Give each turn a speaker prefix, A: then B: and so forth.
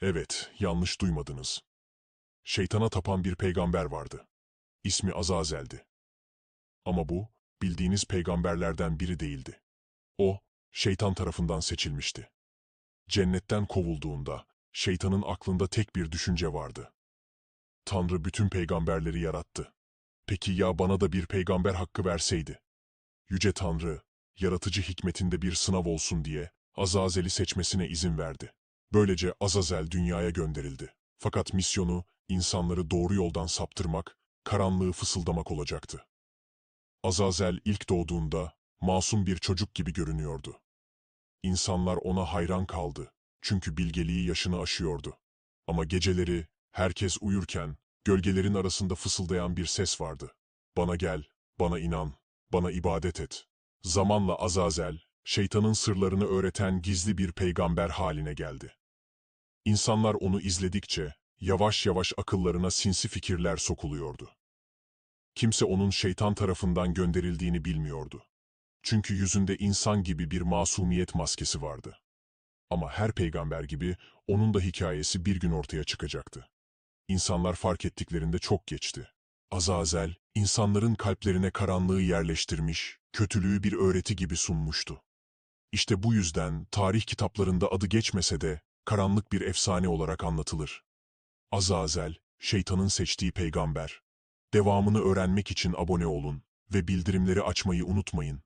A: Evet, yanlış duymadınız. Şeytana tapan bir peygamber vardı. İsmi Azazel'di. Ama bu, bildiğiniz peygamberlerden biri değildi. O, şeytan tarafından seçilmişti. Cennetten kovulduğunda, şeytanın aklında tek bir düşünce vardı. Tanrı bütün peygamberleri yarattı. Peki ya bana da bir peygamber hakkı verseydi? Yüce Tanrı, yaratıcı hikmetinde bir sınav olsun diye Azazel'i seçmesine izin verdi. Böylece Azazel dünyaya gönderildi. Fakat misyonu insanları doğru yoldan saptırmak, karanlığı fısıldamak olacaktı. Azazel ilk doğduğunda masum bir çocuk gibi görünüyordu. İnsanlar ona hayran kaldı çünkü bilgeliği yaşını aşıyordu. Ama geceleri herkes uyurken gölgelerin arasında fısıldayan bir ses vardı. Bana gel, bana inan, bana ibadet et. Zamanla Azazel, şeytanın sırlarını öğreten gizli bir peygamber haline geldi. İnsanlar onu izledikçe yavaş yavaş akıllarına sinsi fikirler sokuluyordu. Kimse onun şeytan tarafından gönderildiğini bilmiyordu. Çünkü yüzünde insan gibi bir masumiyet maskesi vardı. Ama her peygamber gibi onun da hikayesi bir gün ortaya çıkacaktı. İnsanlar fark ettiklerinde çok geçti. Azazel, insanların kalplerine karanlığı yerleştirmiş, kötülüğü bir öğreti gibi sunmuştu. İşte bu yüzden tarih kitaplarında adı geçmese de karanlık bir efsane olarak anlatılır. Azazel, şeytanın seçtiği peygamber. Devamını öğrenmek için abone olun ve bildirimleri açmayı unutmayın.